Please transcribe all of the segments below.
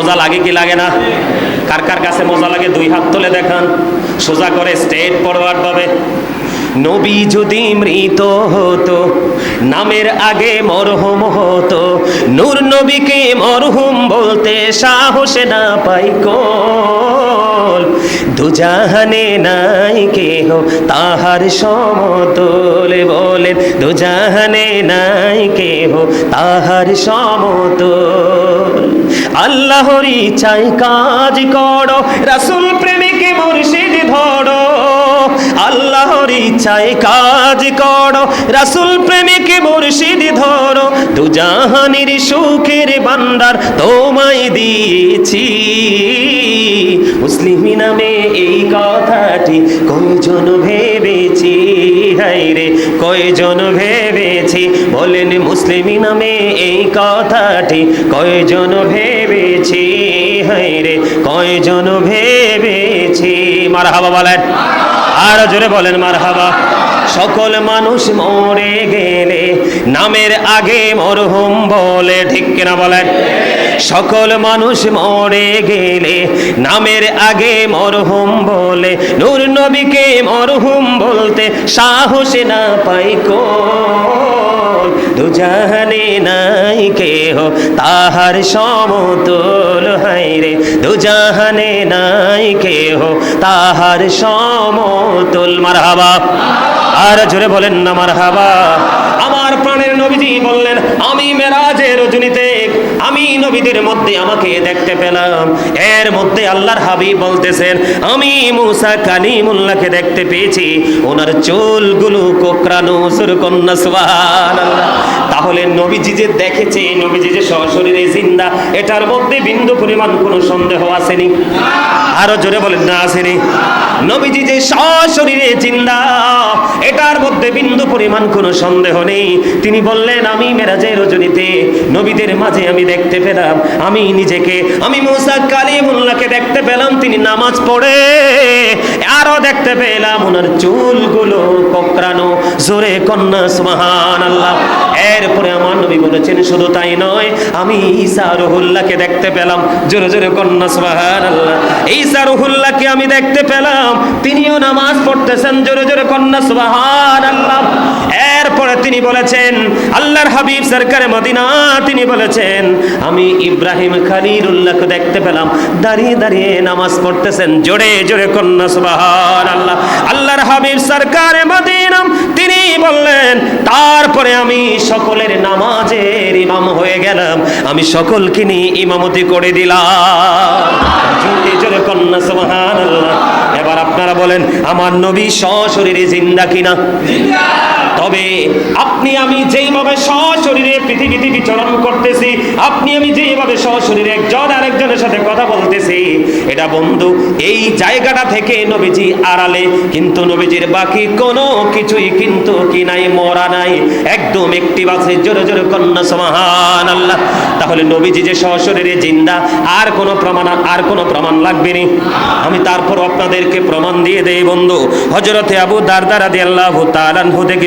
মজা লাগে কি লাগে না? কার কার কাছে মজা লাগে দুই হাত তুলে দেখান। সোজা করে স্টেট ফরওয়ার্ড ভাবে। নবী যদি মৃত হতো, নামের আগে মরহুম হতো, নূর নবীকে মরহুম বলতে সাহস না পাই কল। দুজাহানে নাই কেহ তাহার সমতল বলেন দুজাহানে নাই কেহ তাহার সমতল। আল্লাহরই চাই কাজ করো, রাসূল প্রেমিকে মুর্শিদ ধরো। আল্লাহর ইচ্ছায় কাজ করো, রাসূল প্রেমিকে মুর্শিদ ধরো। দুজাহানের সুখের ভান্ডার তোমায় দিয়েছি। মুসলিম নামে এই কথাটি কয়জন ভেবেছি? হাই রে, কয়জন ভেবেছি? বলেন মুসলিম নামে এই কথাটি। কয়জন ভেবেছি? হাই রে, কয়জন ভেবেছি? মার হাবা বলেন। আর জোরে বলেন মার হাবা সকল মানুষ মরে গেলে, নামের আগে মরহুম বলে ঠিক কিনা বলেন? সকল মানুষ মরে গেলে, নামের আগে মরহুম বলে, নূর নবীকে মরহুম বলতে সাহস না পাই কো দুজাহানে নাই কেহ, তাহার সমতল হাইরে দুজাহানে নাই কেহ, তাহার সমতল। মারহাবা। আর জোরে বলেন না মারহাবা। আমার প্রাণের নবীজি বললেন, আমি মেরাজের রজনীতে আমি নবীদের মধ্যে আমাকে দেখতে পেলাম। এর মধ্যে আল্লাহর হাবিব বলতেছেন, আমি মুসা কালিমুল্লাহকে দেখতে পেয়েছি। ওনার চুলগুলো কোকরানো সুর কন্যা সুবহানাল্লাহ। তাহলে নবীজি যে দেখেছে, নবীজি যে সশরীরে জিন্দা, এটার মধ্যে বিন্দু পরিমাণ কোনো সন্দেহ আসেনি। আরও জোরে বলেন, না আসেনি। নবীজি যে সশরীরে জিন্দা, এটার মধ্যে বিন্দু পরিমাণ কোনো সন্দেহ নেই। তিনি বললেন, আমি মেরাজের রজনীতে, নবীদের মাঝে আমি দেখতে পেলাম, আমি নিজেকে, আমি মুসা কালিমুল্লাহকে দেখতে পেলাম, তিনি নামাজ পড়ে, আরও দেখতে পেলাম, ওনার চুলগুলো কোকরানো জোরে কন্যা সুবহান আল্লাহ এরপরে আমার নবী বলেছেন, শুধু তাই নয়, আমি ঈসা রুহুল্লাহকে দেখতে পেলাম। জোরে জোরে কন্যা সোহার আল্লাহ ঈসা রহুল্লাহকে আমি দেখতে পেলাম। তিনিও নামাজ পড়তেছেন, জোরে জোরে কন্যা সোহার আল্লাহ তিনি বলেছেন, আল্লাহর হাবিব মদিনা, তিনি বলেছেন, আমি ইব্রাহিম দেখতে পেলাম। দাঁড়িয়ে দাঁড়িয়ে নামাজ পড়তেছেন, জোরে জোরে কন্যা আল্লাহ আল্লাহর হাবিব সরকারে মদিনা, তিনি বললেন, তারপরে আমি সকলের নামাজের ইমাম হয়ে গেলাম। আমি সকলকে নিয়ে ইমামতি করে দিলাম। জোরে জোরে কন্যা আল্লাহ এবার আপনারা বলেন, আমার নবী সশরীরে জিন্দা কিনা? তবে আপনি আমি যেইভাবে সশরীরে পৃথিবীতে বিচরণ করতেছি, আপনি আমি যেইভাবে সশরীরে একজন আরেকজনের সাথে কথা বলতেছি, এটা বন্ধু, এই জায়গাটা থেকে নবীজি আড়ালে, কিন্তু নবীজির বাকি কোনো কিছুই কিন্তু কি নাই, মরা নাই, একদম একটি বাসে জোরে জোরে কন্যা সমাহান আল্লাহ তাহলে নবীজি যে সশরীরে জিন্দা, আর কোনো প্রমাণ, আর কোনো প্রমাণ লাগবে নি আমি তারপর আপনাদেরকে প্রমাণ দিয়ে দেই বন্ধু হজরতে আবু দারদার আদি আল্লাহ তালানহু থেকে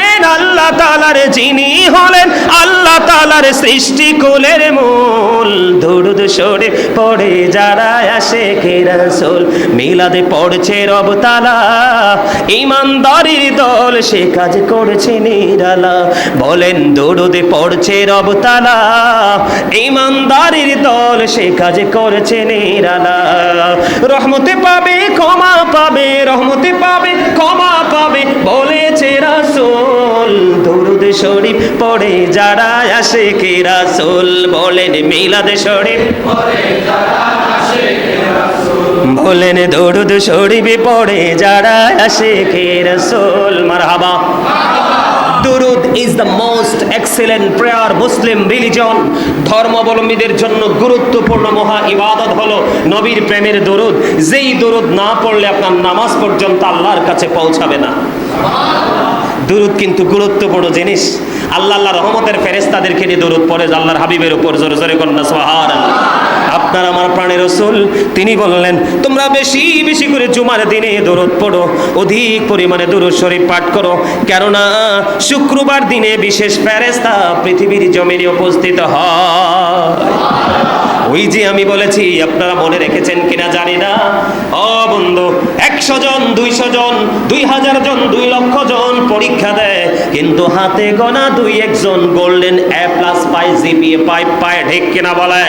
আল্লাহ তাআলার যিনি হলেন, আল্লাহ তালার সৃষ্টি কুলের মূল। দুরুদ শরীফ পড়ে যারা আসে কে রাসূল, মিলাদে পড়ছে রব তাআলা। ইমানদারির দল সে কাজ করেছে নিরালা। বলেন, দরুদে পড়ছে রব তাআলা। ইমানদারির দল সে কাজ করেছে নিরালা। রহমতে পাবে, ক্ষমা পাবে, রহমতে পাবে, ক্ষমা পাবে, বলেছে রাসূল। দরুদ শরীফ পড়ে যারা আসে কে রাসূল? বলেন মিলাদ শরীফ। বলেন দরুদ শরীফে পড়ে যারা আসে কে রাসূল? মারহাবা। Durood is the most excellent prayer Muslim religion ধর্মাবলম্বীদের জন্য গুরুত্বপূর্ণ মহা ইবাদত হলো নবীর প্রেমের দরুদ। যেই দরুদ না পড়লে আপনার নামাজ পর্যন্ত আল্লাহর কাছে পৌঁছাবে না। দুরুদ কিন্তু গুরুত্বপূর্ণ জিনিস। আল্লাহ আল্লাহ রহমতের ফেরেস্তাদেরকে নিয়ে দরুদ পড়ে আল্লাহর হাবিবের উপর জোরে জোরে কন্যা সোহার আপনার আমার প্রাণের রসুল, তিনি বললেন, তোমরা বেশি বেশি করে জুমার দিনে দরুদ পড়ো, অধিক পরিমাণে দরুদ শরীফ পাঠ করো। কেননা শুক্রবার দিনে বিশেষ ফেরেস্তা পৃথিবীর জমিনে উপস্থিত হয়। ওই যে আমি বলেছি, আপনারা মনে রেখেছেন কিনা জানি না। ও বন্ধু, একশো জন, দুইশো জন, দুই হাজার জন, দুই লক্ষ জন পরীক্ষা দেয়, কিন্তু হাতে গোনা দুই একজন গোল্ডেন এ প্লাস পাই জিপিএ পাই পায় ঠিক কিনা বলে?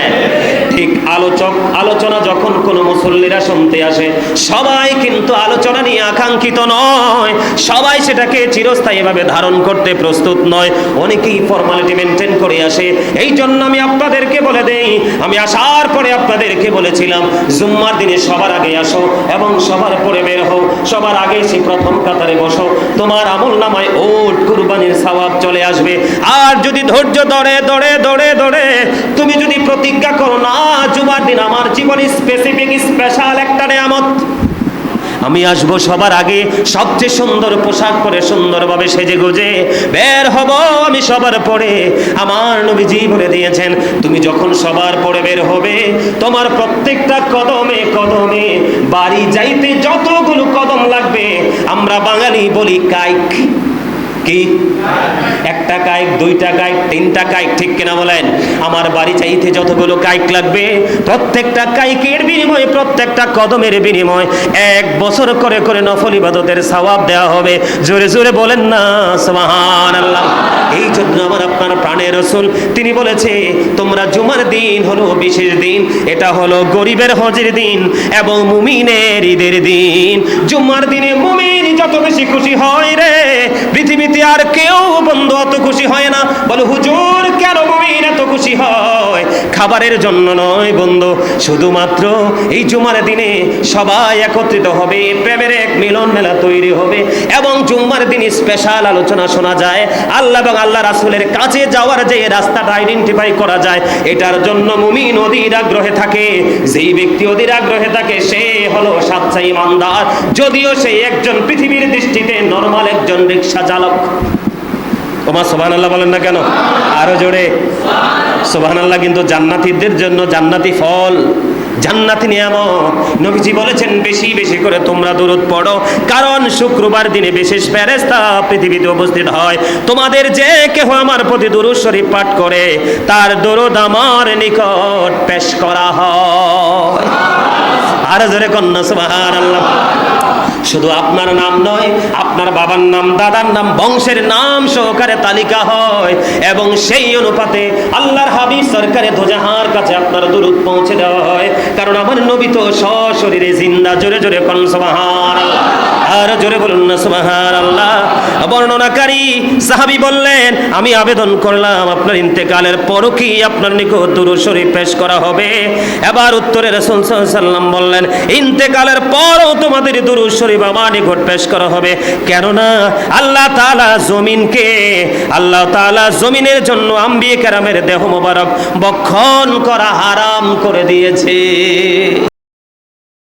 ঠিক, আলোচক, আলোচনা যখন কোনো মুসল্লিরা শুনতে আসে, সবাই কিন্তু আলোচনা নিয়ে আকাঙ্ক্ষিত নয়। সবাই সেটাকে চিরস্থায়ীভাবে ধারণ করতে প্রস্তুত নয়। অনেকেই ফর্মালিটি মেনটেন করে আসে। এই জন্য আমি আপনাদেরকে বলে দেই, আমি আসার পরে আপনাদেরকে বলেছিলাম, জুম্মার দিনে সবার আগে আসো এবং সবার পরে বের হও, সবার আগে সে প্রথম কাতারে বসো। তোমার আমল নামায় ওট কুরবানির সওয়াব চলে আসবে। আর যদি ধৈর্য ধরে ধরে ধরে ধরে তুমি যদি প্রতিজ্ঞা করো, না, জুমার দিন আমার জীবনে স্পেসিফিক স্পেশাল একটা নেয়ামত। আমি আসব সবার আগে সবচেয়ে সুন্দর পোশাক পরে সুন্দরভাবে সেজে গুজে। বের হব আমি সবার পরে। আমার নবীজি বলে দিয়েছেন, তুমি যখন সবার পরে বের হবে, তোমার প্রত্যেকটা কদমে কদমে বাড়ি যাইতে যতগুলো কদম লাগবে, আমরা বাঙালি বলি কাইক। কি? একটা কাইক দুইটা কাইক তিনটা কাইক ঠিক কিনা বলেন? আমার বাড়ি চাইতে যতগুলো কাইক লাগবে, প্রত্যেকটা কাইকের বিনিময়ে, প্রত্যেকটা কদমের বিনিময় এক বছর করে করে নফল ইবাদতের সওয়াব দেওয়া হবে। জোরে জোরে বলেন না সুবহান আল্লাহ এই জন্য আমার আপনার প্রাণের রসুল, তিনি বলেছে, তোমরা জুমার দিন হলো বিশেষ দিন, এটা হলো গরিবের হজের দিন এবং মুমিনের ঈদের দিন। জুমার দিনে মুমিন যত বেশি খুশি হয় রে, পৃথিবীতে আর কেউ বন্ধু অত খুশি হয় না বলে হুজুর খাবারের জন্য নয় বন্ধু। শুধুমাত্র এই জুমার দিনে সবাই একত্রিত হবে, প্রেমের এক মিলন মেলা তৈরি হবে এবং জুম্মার দিন স্পেশাল আলোচনা শোনা যায়। আল্লাহ এবং আল্লাহ রাসুলের কাছে যাওয়ার যে রাস্তাটা আইডেন্টিফাই করা যায়, এটার জন্য মুমিন অধীর আগ্রহে থাকে। যেই ব্যক্তি অধীর আগ্রহে থাকে, সে হলো সাচ্চা ইমানদার। যদিও সে একজন পৃথিবীর দৃষ্টিতে নর্মাল একজন রিক্সা চালক। ওমা সোভান আল্লাহ বলেন না কেন? আরও জোরে। সোভান আল্লাহ কিন্তু জান্নাতীদের জন্য জান্নাতি ফল, জান্নাতি নিয়ামত। নবীজি বলেছেন, বেশি বেশি করে তোমরা দূরত পড়ো। কারণ শুক্রবার দিনে বিশেষ ফেরেস্তা পৃথিবীতে উপস্থিত হয়। তোমাদের যে কেহ আমার প্রতি দুরুদ শরীফ পাঠ করে, তার দরুদ আমার নিকট পেশ করা হয়। আর জোরে কন্যা আল্লাহ শুধু আপনার নাম নয়, আপনার বাবার নাম, দাদার নাম, বংশের নাম সহকারে তালিকা হয়। এবং সেই অনুপাতে আল্লাহর হাবি সরকারে ধ্বজাহার কাছে আপনার দূরত পৌঁছে দেওয়া হয়। কারণ আমার নবী তো সশরীরে জিন্দা, জোরে জোরে পান সবাহার আল্লাহ আর জোরে বলুন না সুবহান আল্লাহ বর্ণনাকারী সাহাবী বললেন, আমি আবেদন করলাম আপনার ইন্তেকালের পরও কি আপনার নিকট দুরূদ শরীফ পেশ করা হবে? এবার উত্তরে রাসূল ওয়াসাল্লাম বললেন, ইন্তেকালের পরও তোমাদের দুরূদ শরীফ আমার নিকট পেশ করা হবে। কেননা আল্লাহ তাআলা জমিনকে, আল্লাহ তাআলা জমিনের জন্য আম্বিয়ে কেরামের দেহ মোবারক বক্ষণ করা হারাম করে দিয়েছে।